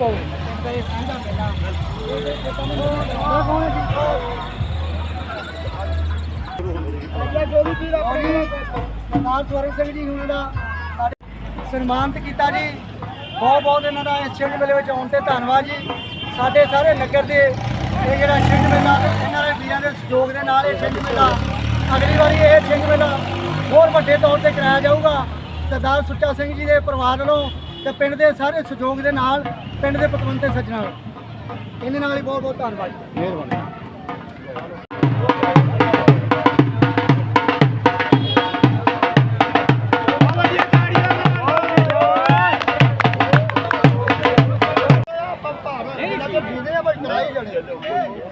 ਪਾਓ ਸਰਦਾਰ ਸਵਰਨ ਸਿੰਘ ਜੀ ਉਹਨਾਂ ਦਾ ਸਨਮਾਨਿਤ ਕੀਤਾ ਜੀ। ਬਹੁਤ ਬਹੁਤ ਇਹਨਾਂ ਦਾ ਛਿੰਝ ਮੇਲੇ ਵਿੱਚ ਆਉਣ ਤੇ ਧੰਨਵਾਦ ਜੀ। ਸਾਡੇ ਸਾਰੇ ਨਗਰ ਦੇ ਇਹ ਜਿਹੜਾ ਛਿੰਝ ਮੇਲਾ ਇਹਨਾਂ ਦੇ ਵੀਰਾਂ ਦੇ ਸਹਿਯੋਗ ਦੇ ਨਾਲ ਇਹ ਛਿੰਝ ਮੇਲਾ ਅਗਲੀ ਵਾਰੀ ਇਹ ਛਿੰਝ ਮੇਲਾ ਹੋਰ ਵੱਡੇ ਤੌਰ ਤੇ ਕਰਾਇਆ ਜਾਊਗਾ। ਸਰਦਾਰ ਸੁੱਚਾ ਸਿੰਘ ਜੀ ਦੇ ਪਰਿਵਾਰ ਵੱਲੋਂ ਤੇ ਪਿੰਡ ਦੇ ਸਾਰੇ ਸਹਿਯੋਗ ਦੇ ਨਾਲ ਪਿੰਡ ਦੇ ਪਤਵੰਤੇ ਸੱਜਣਾ ਇਹਨਾਂ ਨਾਲ ਹੀ ਬਹੁਤ ਬਹੁਤ ਧੰਨਵਾਦ। ਮਿਹਰਬਾਨੀ।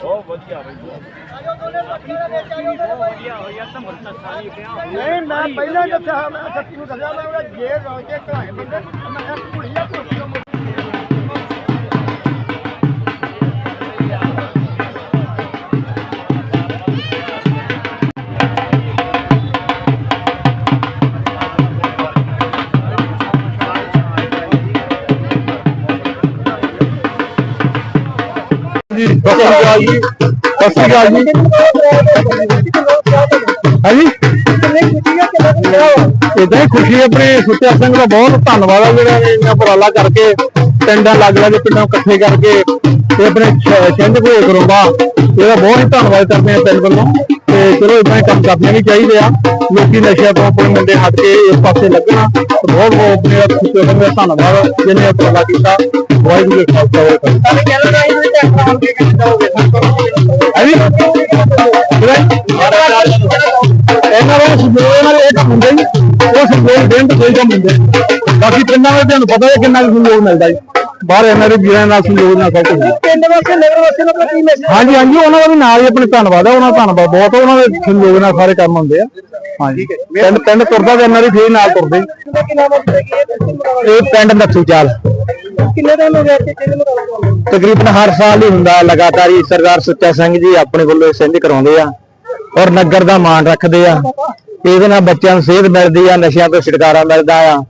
ਬਹੁਤ ਵਧੀਆ ਬਈ ਨਹੀਂ, ਮੈਂ ਪਹਿਲਾਂ ਦੱਸਿਆ ਮੈਂ ਸੱਚੀ ਨੂੰ ਦੱਸਿਆ, ਮੈਂ ਜੇ ਰਲ ਕੇ ਬੰਦੇ, ਮੈਂ ਕੁੜੀ ਸਤਿ ਸ਼੍ਰੀ ਅਕਾਲ ਜੀ। ਸਤਿ ਸ਼੍ਰੀ ਅਕਾਲ ਜੀ। ਹਾਂਜੀ। ਇਦਾਂ ਹੀ ਖੁਸ਼ੀ ਆਪਣੇ ਸੁੱਚਾ ਸਿੰਘ ਦਾ ਬਹੁਤ ਧੰਨਵਾਦ ਆ ਜਿਹੜਾ ਨੇ ਇੰਨਾ ਉਪਰਾਲਾ ਕਰਕੇ ਪਿੰਡਾਂ ਲੱਗ ਲੱਗ ਪਿੰਡਾਂ ਨੂੰ ਇਕੱਠੇ ਕਰਕੇ ਤੇ ਆਪਣੇ ਛ- ਛਿੰਝ ਭੋਗ ਕਰੋਗਾ ਇਹਦਾ ਬਹੁਤ ਹੀ ਧੰਨਵਾਦ ਕਰਦੇ ਆ ਪਿੰਡ ਵੱਲੋਂ। ਤੇ ਚਲੋ ਇਦਾਂ ਹੀ ਕੰਮ ਕਰਨੇ ਵੀ ਚਾਹੀਦੇ ਆ। ਲੋਕੀ ਨਸ਼ਿਆਂ ਤੋਂ ਆਪਣੇ ਮੁੰਡੇ ਹਟ ਕੇ ਇਸ ਪਾਸੇ ਲੱਗਣਾ ਤੇ ਬਹੁਤ ਬਹੁਤ ਆਪਣੇ ਸੁੱਚਾ ਸਿੰਘ ਦਾ ਧੰਨਵਾਦ ਜਿਹਨੇ ਉਪਰਾਲਾ ਕੀਤਾ। ਵਾਹਿਗੁਰੂ ਜੀ ਕਾ ਖਾਲਸਾ ਵਾਹਿਗੁਰੂ ਜੀ ਕੀ ਫਤਿਹ। ਇਹਨਾਂ ਦਾ ਸੰਜੋਗ ਨਾਲ ਇਹ ਕੰਮ ਹੁੰਦਾ ਜੀ ਉਹ ਸੰਜੋਗ ਦੇਣ ਤੋਂ ਕੋਈ ਕੰਮ ਹੁੰਦੇ ਬਾਕੀ ਪਿੰਡਾਂ ਵਿੱਚ ਤੁਹਾਨੂੰ ਪਤਾ ਹੈ ਕਿੰਨਾ ਕੁ ਸੰਜੋਗ ਮਿਲਦਾ ਜੀ ਬਾਹਰ ਇਹਨਾਂ ਦੇ ਵੀਰਾਂ ਨਾਲ ਸੰਜੋਗ ਨਾਲ ਸਭ ਕੁਝ ਪਿੰਡ ਵਾਸਤੇ ਨਗਰ ਵਾਸਤੇ ਦਾ ਕੀ ਮੈਸੇਜ ਹਾਂਜੀ ਹਾਂਜੀ ਉਹਨਾਂ ਦਾ ਵੀ ਨਾਲ ਹੀ ਆਪਣੇ ਧੰਨਵਾਦ ਹੈ ਉਹਨਾਂ ਦਾ ਧੰਨਵਾਦ ਬਹੁਤ ਹੈ ਉਹਨਾਂ ਦੇ ਸੰਜੋਗ ਨਾਲ ਸਾਰੇ ਕੰਮ ਹੁੰਦੇ ਆ ਹਾਂਜੀ ਪਿੰਡ ਪਿੰਡ ਤੁਰਦਾ ਤੇ ਇਹਨਾਂ ਦੀ ਫੇਰ ਨਾਲ ਤੁਰਦੇ ਦਾ ਕੀ ਨਾਮ ਹੈ ਕੀ ਹੈ ਇਹ ਪਿੰਡ ਨੱਥੂ ਚਾਲ ਕਿੰਨੇ ਦਿਨ ਹੋ ਗਏ ਇੱਥੇ ਕਿੰਨੇ ਮੁਕਾਬਲਾ ਤਕਰੀਬਨ ਹਰ ਸਾਲ ਹੀ ਹੁੰਦਾ ਲਗਾਤਾਰ ਹੀ ਸਰਦਾਰ ਸੁੱਚਾ ਸਿੰਘ ਜੀ ਆਪਣੇ ਵੱਲੋਂ ਸਿੰਝ ਕਰਾਉਂਦੇ ਆ ਔਰ ਨਗਰ ਦਾ ਮਾਣ ਰੱਖਦੇ ਆ। ਇਹਦੇ ਨਾਲ ਬੱਚਿਆਂ ਨੂੰ ਸੇਧ ਮਿਲਦੀ ਆ ਨਸ਼ਿਆਂ ਤੋਂ ਛੁਟਕਾਰਾ ਮਿਲਦਾ ਆ।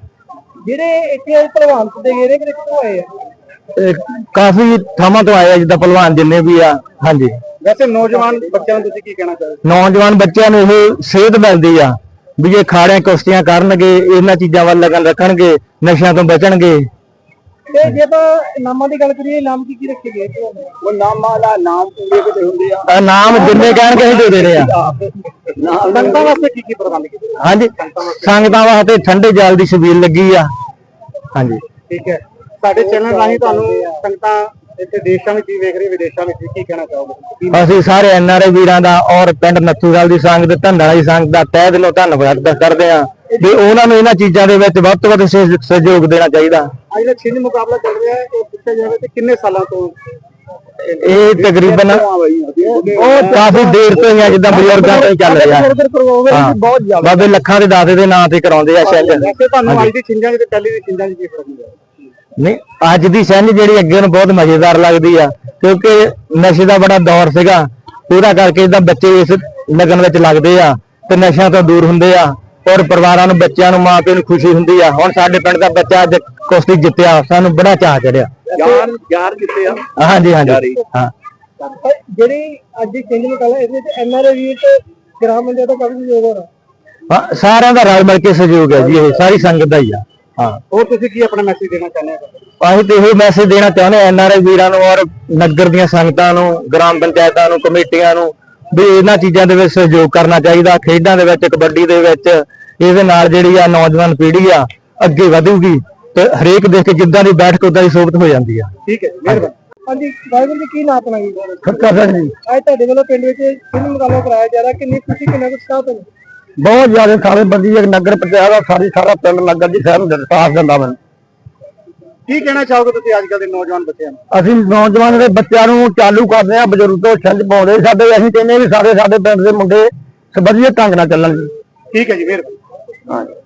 ਜਿਹੜੇ ਇੱਥੇ ਪ੍ਰਵਾਨ ਦੇ ਗਏ ਨੇ ਕਿੱਥੋਂ ਆਏ ਆ? ਕਾਫੀ ਥਾਵਾਂ ਤੋਂ ਆਏ ਆ ਜਿੱਦਾਂ ਪਹਿਲਵਾਨ ਜਿੰਨੇ ਵੀ ਆ ਹਾਂਜੀ। ਵੈਸੇ ਨੌਜਵਾਨ ਬੱਚਿਆਂ ਨੂੰ ਤੁਸੀਂ ਕੀ ਕਹਿਣਾ ਚਾਹੋਗੇ? ਨੌਜਵਾਨ ਬੱਚਿਆਂ ਨੂੰ ਇਹ ਸੇਧ ਮਿਲਦੀ ਆ ਵੀ ਇਹ ਖਾੜਿਆਂ ਕੁਸ਼ਤੀਆਂ ਕਰਨਗੇ ਇਹਨਾਂ ਚੀਜ਼ਾਂ ਵੱਲ ਲਗਨ ਰੱਖਣਗੇ ਨਸ਼ਿਆਂ ਤੋਂ ਬਚਣਗੇ। ਤੇ ਜੇ ਆਪਾਂ ਨਾਮਾਂ ਦੀ ਗੱਲ ਕਰੀਏ ਨਾਮ ਕੀ ਕੀ ਰੱਖੇ ਗਏ ਉਹ ਨਾਮਾਂ ਦਾ ਨਾਮ ਪੂਰੇ ਕਿਤੇ ਹੁੰਦੇ ਆ? ਆਹ ਨਾਮ ਜਿੰਨੇ ਕਹਿਣਗੇ ਅਸੀਂ ਦੇ ਦੇਣੇ ਆ। ਸੰਗਤਾਂ ਵਾਸਤੇ ਕੀ ਕੀ ਪ੍ਰਬੰਧ ਕੀਤੇ ਹਾਂਜੀ। ਸੰਗਤਾਂ ਵਾਸਤੇ। ਠੰਡੇ ਜਲ ਦੀ ਛਬੀਲ ਲੱਗੀ ਆ। ਹਾਂਜੀ। ਠੀਕ ਹੈ। ਸਾਡੇ ਚੈਨਲ ਰਾਹੀਂ ਤੁਹਾਨੂੰ ਸੰਗਤਾਂ ਇੱਥੇ ਦੇਸ਼ਾਂ ਵਿੱਚ ਵੀ ਵੇਖ ਰਹੇ ਵਿਦੇਸ਼ਾਂ ਵਿੱਚ ਵੀ ਕੀ ਕਹਿਣਾ ਚਾਹੋਗੇ? ਅਸੀਂ ਸਾਰੇ ਐਨਆਰਆਈ ਵੀਰਾਂ ਦਾ ਔਰ ਪਿੰਡ ਨੱਥੂਵਾਲ ਦੀ ਸੰਗਤ ਧੰਦਾ ਦੀ ਸੰਗਤ ਦਾ ਤਹਿ ਦਿਲੋਂ ਧੰਨਵਾਦ ਕਰਦੇ ਆ ਵੀ ਉਹਨਾਂ ਨੂੰ ਇਹਨਾਂ ਚੀਜ਼ਾਂ ਦੇ ਵਿੱਚ ਵੱਧ ਤੋਂ ਵੱਧ ਸਹਿ- ਸਹਿਯੋਗ ਦੇਣਾ ਚਾਹੀਦਾ। ਅੱਜ ਦਾ ਛਿੰਝ ਮੁਕਾਬਲਾ ਚੱਲ ਰਿਹਾ ਹੈ ਇਹ ਪੁੱਛਿਆ ਜਾਵੇ ਤੇ ਕਿੰਨੇ ਸਾਲਾਂ ਤੋਂ ਇਹ ਤਕਰੀਬਨ ਉਹ ਕਾਫੀ ਦੇਰ ਤੋਂ ਹੀ ਆ ਜਿੱਦਾਂ ਬਜ਼ੁਰਗਾਂ ਤੋਂ ਹੀ ਚੱਲ ਰਿਹਾ। ਹਾਂ। ਬਹੁਤ ਜ਼ਿਆਦਾ। ਬਾਬੇ ਲੱਖਾਂ ਦੇ ਦਾਤੇ ਦੇ ਨਾਂ ਤੇ ਕਰਾਉਂਦੇ ਆ ਵੈਸੇ ਤੁਹਾਨੂੰ ਅੱਜ ਦੀ ਛਿੰਝਾਂ ਦੀ ਤੇ ਪਹਿਲੀ ਦੀ ਛਿੰਝਾਂ ਦੀ ਕੀ ਫ਼ਰਕ ਹੁੰਦਾ? ਨਹੀਂ ਅੱਜ ਦੀ ਛਿੰਝ ਜਿਹੜੀ ਅੱਗੇ ਨੂੰ ਬਹੁਤ ਮਜ਼ੇਦਾਰ ਲੱਗਦੀ ਆ ਕਿਉਂਕਿ ਨਸ਼ੇ ਦਾ ਬੜਾ ਦੌਰ ਸੀਗਾ। ਉਹਦਾ ਕਰਕੇ ਇਦਾਂ ਬੱਚੇ ਇਸ ਲਗਨ ਵਿੱਚ ਲੱਗਦੇ ਆ ਤੇ ਨਸ਼ਿਆਂ ਤੋਂ ਦੂਰ ਹੁੰਦੇ ਆ। ਔਰ ਪਰਿਵਾਰਾਂ ਨੂੰ ਬੱਚਿਆਂ ਨੂੰ ਮਾਂ ਪਿਓ ਨੂੰ ਖੁਸ਼ੀ ਹੁੰਦੀ ਆ। ਹੁਣ ਸਾਡੇ ਪਿੰਡ ਦਾ ਬੱਚਾ ਅੱਜ ਕੁਸ਼ਤੀ ਜਿੱਤਿਆ ਸਾਨੂੰ ਬੜਾ ਚਾਅ ਚੜਿਆ। ਯਾਰ ਯਾਰ ਕਿੱਥੇ ਆ। ਹਾਂਜੀ ਹਾਂਜੀ। ਹਾਂ। ਜਿਹੜੀ ਅੱਜ ਦੀ ਛਿੰਝ ਮੁਕਾਬਲਾ ਇਹਦੇ ਵਿੱਚ ਐਨਆਰਆਈ ਵੀਰ ਤੇ ਗ੍ਰਾਮ ਪੰਚਾਇਤ ਦਾ ਕਾਫੀ ਸਹਿਯੋਗ ਹੋ ਰਿਹਾ। ਹਾਂ, ਸਾਰਿਆਂ ਦਾ ਰਲ ਮਿਲ ਕੇ ਸਹਿਯੋਗ ਹੈ ਜੀ ਇਹ ਸਾਰੀ ਸੰਗਤ ਦਾ ਹੀ ਆ। ਹਾਂ। ਹੋਰ ਤੁਸੀਂ ਕੀ ਆਪਣਾ ਮੈਸੇਜ ਦੇਣਾ ਚਾਹੁੰਦੇ ਹੋ? ਅਸੀਂ ਤੇ ਇਹ ਮੈਸੇਜ ਦੇਣਾ ਚਾਹੁੰਦੇ ਐਨਆਰਆਈ ਵੀਰਾਂ ਨੂੰ ਔਰ ਨਗਰ ਦੀਆਂ ਸੰਗਤਾਂ ਨੂੰ ਗ੍ਰਾਮ ਪੰਚਾਇਤਾਂ ਨੂੰ ਕਮੇਟੀਆਂ ਨੂੰ ਵੀ ਇਹਨਾਂ ਚੀਜ਼ਾਂ ਦੇ ਵਿੱਚ ਸਹਿਯੋਗ ਕਰਨਾ ਚਾਹੀਦਾ ਖੇਡਾਂ ਦੇ ਵਿੱਚ ਕਬੱਡੀ ਦੇ ਵਿੱਚ ਇਹਦੇ ਨਾਲ ਜਿਹੜੀ ਆ ਨੌਜਵਾਨ ਪੀੜ੍ਹੀ ਆ ਅੱਗੇ ਵਧੂਗੀ ਤੇ ਹਰੇਕ ਦੇਖ ਕੇ ਜਿੱਦਾਂ ਦੀ ਬੈਠਕ ਉਦਾਂ ਦੀ ਸੋਬਤ ਹੋ ਜਾਂਦੀ ਆ। ਠੀਕ ਹੈ ਮਿਹਰਬਾਨੀ। ਹਾਂਜੀ ਵਾਹਿਗੁਰੂ ਜੀ ਕੀ ਨਾਮ ਆਪਣਾ ਜੀ? ਖੱਕਾ ਸਿੰਘ ਜੀ। ਅੱਜ ਤੁਹਾਡੇ ਵੱਲੋਂ ਪਿੰਡ ਵਿੱਚ ਛਿੰਝ ਮੁਕਾਬਲਾ ਕਰਾਇਆ ਜਾ ਰਿਹਾ। ਕਿੰਨੀ ਖੁਸ਼ੀ ਕਿੰਨਾ ਕੁ ਉਤਸ਼ਾਹ ਤੁਹਾਨੂੰ? ਬਹੁਤ ਜ਼ਿਆਦਾ ਸਾਰੇ ਬੰਦੀ ਇੱਕ ਨਗਰ ਪੰਚਾਇਤ ਆ ਸਾਰੀ ਸਾਰਾ ਪਿੰਡ ਨਗਰ ਦੀ ਸਹਿਮ ਸਾਥ ਦਿੰਦਾ ਮੈਨੂੰ। ਕੀ ਕਹਿਣਾ ਚਾਹੋਗੇ ਤੁਸੀਂ ਅੱਜ ਕੱਲ੍ਹ ਦੇ ਨੌਜਵਾਨ ਬੱਚਿਆਂ ਨੂੰ? ਅਸੀਂ ਨੌਜਵਾਨ ਦੇ ਬੱਚਿਆਂ ਨੂੰ ਚਾਲੂ ਕਰਦੇ ਆ ਬਜ਼ੁਰਗ ਤੋਂ ਛੰਝ ਪਾਉਂਦੇ। ਸਾਡੇ ਅਸੀਂ ਕਹਿੰਦੇ ਵੀ ਸਾਰੇ ਸਾਡੇ ਪਿੰਡ ਦੇ ਮੁੰਡੇ ਵਧੀਆ ਢੰਗ ਨਾਲ ਚੱਲਣ ਠੀਕ ਹੈ ਜੀ ਮਿਹਰਬਾਨੀ। All right.